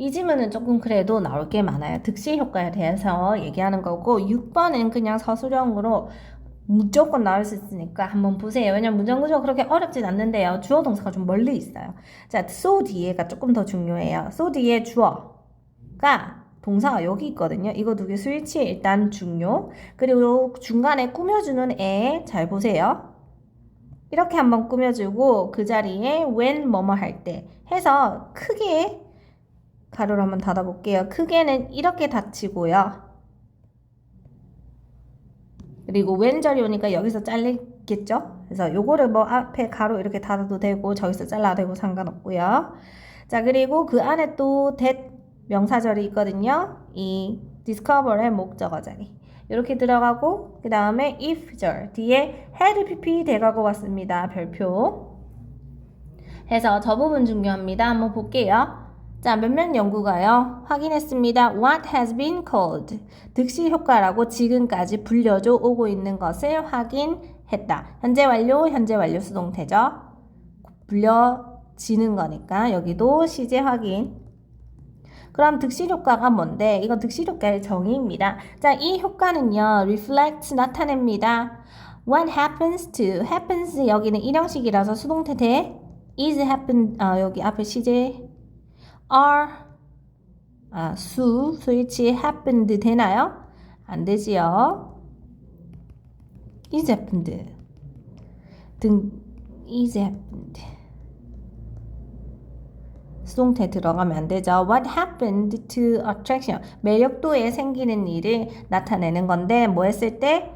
이 지문은 조금 그래도 나올 게 많아요. 득실 효과에 대해서 얘기하는 거고 6번은 그냥 서술형으로 무조건 나올 수 있으니까 한번 보세요. 왜냐면 문장구조가 그렇게 어렵진 않는데요. 주어 동사가 좀 멀리 있어요. 자, so 뒤에가 조금 더 중요해요. so 뒤에 주어가 동사가 여기 있거든요. 이거 두 개 스위치 일단 중요. 그리고 중간에 꾸며주는 애 잘 보세요. 이렇게 한번 꾸며주고 그 자리에 when 뭐뭐 할 때 해서 크게 가로를 한번 닫아볼게요. 크게는 이렇게 닫히고요. 그리고 왼절이 오니까 여기서 잘리겠죠? 그래서 요거를 뭐 앞에 가로 이렇게 닫아도 되고 저기서 잘라도 되고 상관없고요. 자 그리고 그 안에 또 that 명사절이 있거든요. 이 discover의 목적어 자리. 이렇게 들어가고 그 다음에 if절 뒤에 had pp 돼가고 왔습니다. 별표. 해서 저 부분 중요합니다. 한번 볼게요. 자, 몇몇 연구가요. 확인했습니다. What has been called. 득실 효과라고 지금까지 불려져 오고 있는 것을 확인했다. 현재 완료, 현재 완료 수동태죠. 불려지는 거니까 여기도 시제 확인. 그럼 득실 효과가 뭔데? 이거 득실 효과의 정의입니다. 자, 이 효과는요. reflect 나타냅니다. What happens to happens 여기는 일형식이라서 수동태 돼. is happen 아, 여기 앞에 시제 are 아, 수 스위치 happened 되나요? 안 되지요. is happened 등 is happened 수동태 들어가면 안 되죠. What happened to attraction? 매력도에 생기는 일을 나타내는 건데 뭐 했을 때?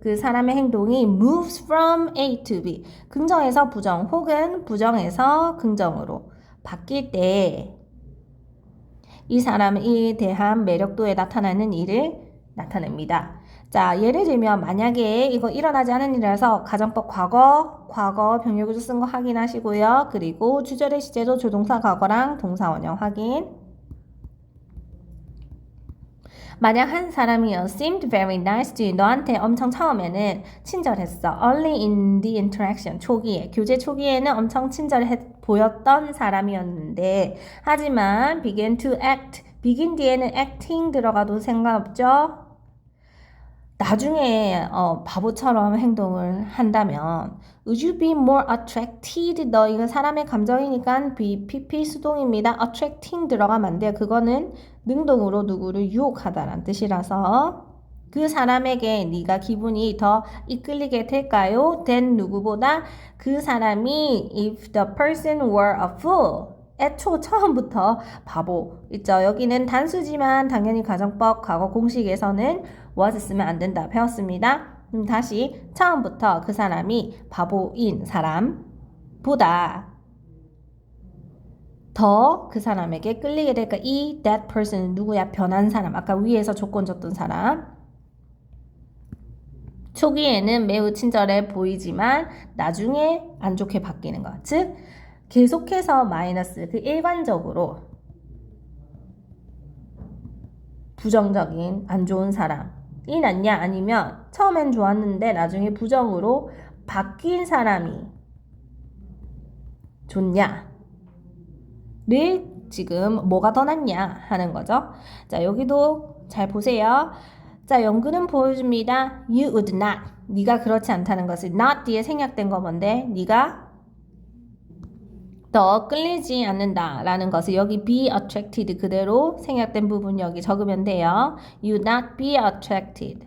그 사람의 행동이 moves from A to B. 긍정에서 부정 혹은 부정에서 긍정으로 바뀔 때 이 사람에 대한 매력도에 나타나는 일을 나타냅니다. 자, 예를 들면 만약에 이거 일어나지 않은 일이라서 가정법 과거, 과거 병렬구조 쓴 거 확인하시고요. 그리고 주절의 시제도 조동사 과거랑 동사 원형 확인. 만약 한 사람이요 seemed very nice to you 너한테 엄청 처음에는 친절했어 early in the interaction 초기에 교제 초기에는 엄청 친절해 보였던 사람이었는데 하지만 began to act begin 뒤에는 acting 들어가도 상관없죠 나중에 어, 바보처럼 행동을 한다면 Would you be more attracted? 너 이거 사람의 감정이니까 be pp 수동입니다. attracting 들어가면 안 돼요. 그거는 능동으로 누구를 유혹하다란 뜻이라서 그 사람에게 네가 기분이 더 이끌리게 될까요? than 누구보다 그 사람이 if the person were a fool 애초 처음부터 바보 있죠. 여기는 단수지만 당연히 가정법 과거 공식에서는 was 쓰면 안 된다 배웠습니다. 그럼 다시 처음부터 그 사람이 바보인 사람보다 더 그 사람에게 끌리게 될까? 이 that person은 누구야? 변한 사람. 아까 위에서 조건 줬던 사람. 초기에는 매우 친절해 보이지만 나중에 안 좋게 바뀌는 것. 즉 계속해서 마이너스 그 일관적으로 부정적인 안 좋은 사람이 낫냐 아니면 처음엔 좋았는데 나중에 부정으로 바뀐 사람이 좋냐를 지금 뭐가 더 낫냐 하는 거죠. 자 여기도 잘 보세요. 자 연구는 보여줍니다. You would not. 네가 그렇지 않다는 것을 not 뒤에 생략된 거 뭔데? 네가 더 끌리지 않는다 라는 것을 여기 be attracted 그대로 생략된 부분 여기 적으면 돼요. You not be attracted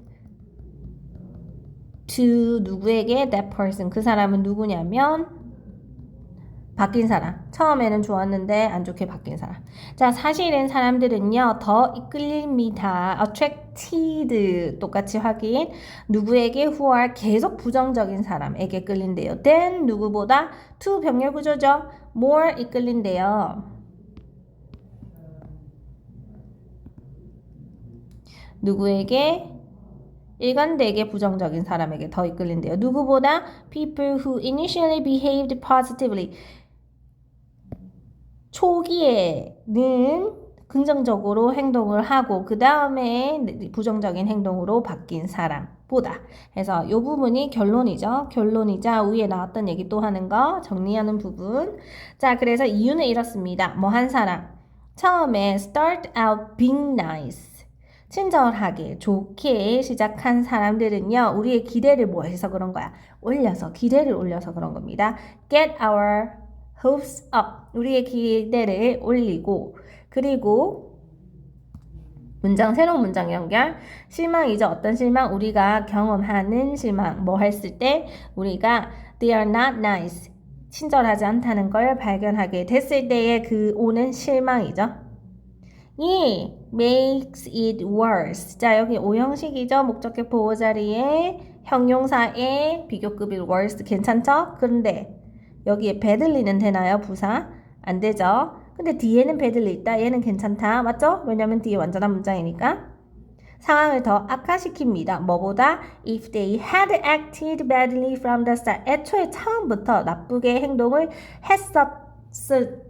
to 누구에게 that person 그 사람은 누구냐면 바뀐 사람. 처음에는 좋았는데 안 좋게 바뀐 사람. 자, 사실은 사람들은요, 더 이끌립니다. attracted 똑같이 확인. 누구에게 who 계속 부정적인 사람에게 끌린대요. then 누구보다 to 병렬 구조죠. more 이끌린대요. 누구에게 일관되게 부정적인 사람에게 더 이끌린대요. 누구보다 people who initially behaved positively 초기에는 긍정적으로 행동을 하고 그 다음에 부정적인 행동으로 바뀐 사람보다 해서 이 부분이 결론이죠. 결론이자 위에 나왔던 얘기 또 하는 거 정리하는 부분. 자 그래서 이유는 이렇습니다. 뭐 한 사람 처음에 start out being nice. 친절하게, 좋게 시작한 사람들은요, 우리의 기대를 뭐 해서 그런 거야? 올려서, 기대를 올려서 그런 겁니다. Get our hopes up. 우리의 기대를 올리고, 그리고 문장, 새로운 문장 연결. 실망이죠. 어떤 실망? 우리가 경험하는 실망. 뭐 했을 때? 우리가 they are not nice. 친절하지 않다는 걸 발견하게 됐을 때의 그 오는 실망이죠. 예, makes it worse. 자, 여기 오형식이죠. 목적격 보호 자리에 형용사의 비교급이 worse. 괜찮죠? 그런데 여기에 badly는 되나요? 부사? 안 되죠. 근데 뒤에는 badly 있다. 얘는 괜찮다. 맞죠? 왜냐면 뒤에 완전한 문장이니까. 상황을 더 악화시킵니다. 뭐보다 if they had acted badly from the start. 애초에 처음부터 나쁘게 행동을 했었을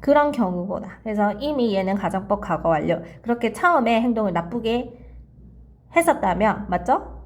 그런 경우보다. 그래서 이미 얘는 가정법 과거 완료. 그렇게 처음에 행동을 나쁘게 했었다면 맞죠?